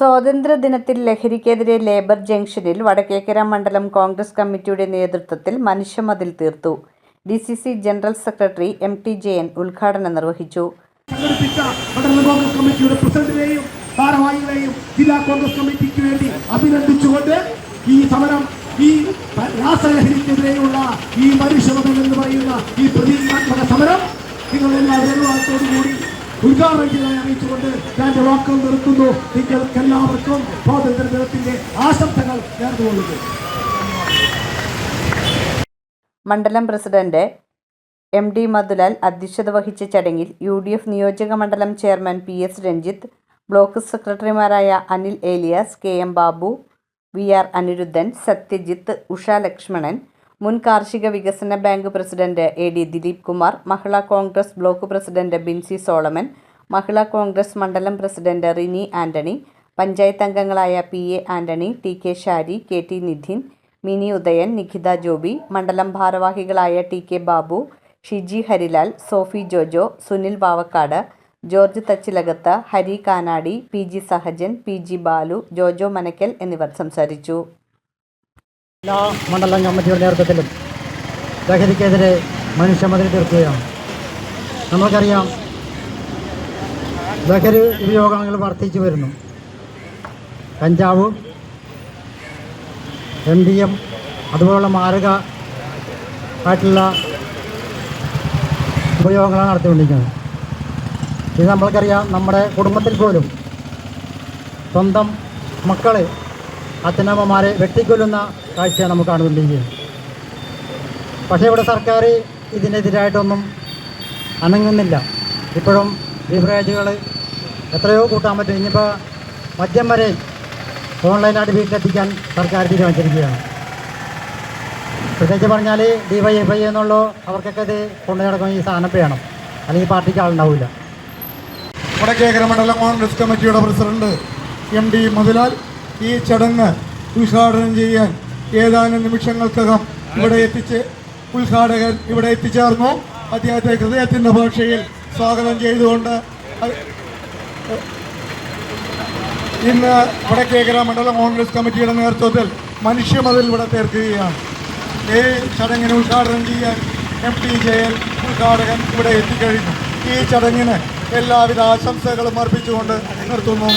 സ്വാതന്ത്ര്യദിനത്തിൽ ലഹരിക്കെതിരെ ലേബർ ജംഗ്ഷനിൽ വടക്കേക്കര മണ്ഡലം കോൺഗ്രസ് കമ്മിറ്റിയുടെ നേതൃത്വത്തിൽ മനുഷ്യമതിൽ തീർത്തു. D C C general secretary M T Jayan ഉദ്ഘാടനം നിർവഹിച്ചു. ജില്ലാ കോൺഗ്രസ് അഭിനന്ദിച്ചുകൊണ്ട് ഈ സമരം ഈ ഈ എന്ന് പറയുന്ന ഈ പ്രതീകാത്മക സമരം നിങ്ങൾ എല്ലാവരും കൂടി ഉദ്ഘാടനം ചെയ്തായി അറിയിച്ചുകൊണ്ട് ഞാൻ വാക്കുകൾ നിർത്തുന്നു. നിങ്ങൾക്ക് എല്ലാവർക്കും സ്വാതന്ത്ര്യ ദിനത്തിന്റെ ആശംസകൾ നേർന്നുകൊള്ളുന്നു. മണ്ഡലം പ്രസിഡന്റ് എം ഡി മധുലാൽ അധ്യക്ഷത വഹിച്ച ചടങ്ങിൽ യു ഡി എഫ് നിയോജക മണ്ഡലം chairman P S Ranjith block സെക്രട്ടറിമാരായ Anil Elias K M Babu V R Anirudhan Sathyajith Usha Lakshmanan മുൻ കാർഷിക വികസന bank president A D Dileep Kumar Mahila Congress block president Binsy Solomon Mahila Congress മണ്ഡലം president Rini Antony panchayat അംഗങ്ങളായ P A Antony T K Shari K T Nidhin Mini Udayan Nikhitha Joby മണ്ഡലം ഭാരവാഹികളായ T K Babu Shiji Harilal Sophy Jojo Sunil Vavakkad George Thachilakath Hari Kanadi P G Sahajan P G Balu Jojo Manakkal എന്നിവർ സംസാരിച്ചു. എല്ലാ മണ്ഡലം കമ്മിറ്റിയുടെ നേതൃത്വത്തിലും ലഹരിക്കെതിരെ മനുഷ്യമതിൽ തീർക്കുകയാണ്. നമുക്കറിയാം ലഹരി ഉപയോഗങ്ങൾ വർദ്ധിച്ചു വരുന്നു. കഞ്ചാവ് എം ഡി എം അതുപോലുള്ള മാരക ആയിട്ടുള്ള ഉപയോഗങ്ങളാണ് നടത്തിക്കൊണ്ടിരിക്കുന്നത്. ഇത് നമ്മൾക്കറിയാം നമ്മുടെ കുടുംബത്തിൽ പോലും സ്വന്തം മക്കളെ അച്ഛനമ്മമാരെ വെട്ടിക്കൊല്ലുന്ന കാഴ്ചയാണ് നമുക്ക് കാണുന്നുണ്ടെങ്കിൽ. പക്ഷേ ഇവിടെ സർക്കാർ ഇതിനെതിരായിട്ടൊന്നും അനങ്ങുന്നില്ല. ഇപ്പോഴും ബിവറേജുകൾ എത്രയോ കൂട്ടാൻ പറ്റും. ഇനിയിപ്പോൾ മദ്യം വരെ ഓൺലൈനായിട്ട് വീട്ടിലെത്തിക്കാൻ സർക്കാർ തീരുമാനിച്ചിരിക്കുകയാണ്. പ്രത്യേകിച്ച് പറഞ്ഞാൽ ഡി വൈ എഫ് ഐ എന്നുള്ള അവർക്കൊക്കെ ഇത് കൊണ്ടു നടക്കുന്ന ഈ സാധനം വേണം അല്ലെങ്കിൽ പാർട്ടിക്ക് ആളുണ്ടാവില്ല. വടക്കേക്കര മണ്ഡലം കോൺഗ്രസ് കമ്മിറ്റിയുടെ പ്രസിഡന്റ് എം ഡി മധുലാൽ ഈ ചടങ്ങ് ഉദ്ഘാടനം ചെയ്യാൻ ഏതാനും നിമിഷങ്ങൾക്കകം ഇവിടെ എത്തിച്ച് ഉദ്ഘാടകൻ ഇവിടെ എത്തിച്ചേർന്നു. അദ്ദേഹത്തെ ഹൃദയത്തിന്റെ ഭാഷയിൽ സ്വാഗതം ചെയ്തുകൊണ്ട് ഇന്ന് വടക്കേക്കര മണ്ഡലം കോൺഗ്രസ് കമ്മിറ്റിയുടെ നേതൃത്വത്തിൽ മനുഷ്യമതിൽ ഇവിടെ തീർക്കുകയാണ്. ഈ ചടങ്ങിന് ഉദ്ഘാടനം ചെയ്യാൻ എം ടി ജയൻ ഉദ്ഘാടകൻ ഇവിടെ എത്തിക്കഴിഞ്ഞു. ഈ ചടങ്ങിന് എല്ലാവിധ ആശംസകളും അർപ്പിച്ചുകൊണ്ട് നിർത്തുന്നു.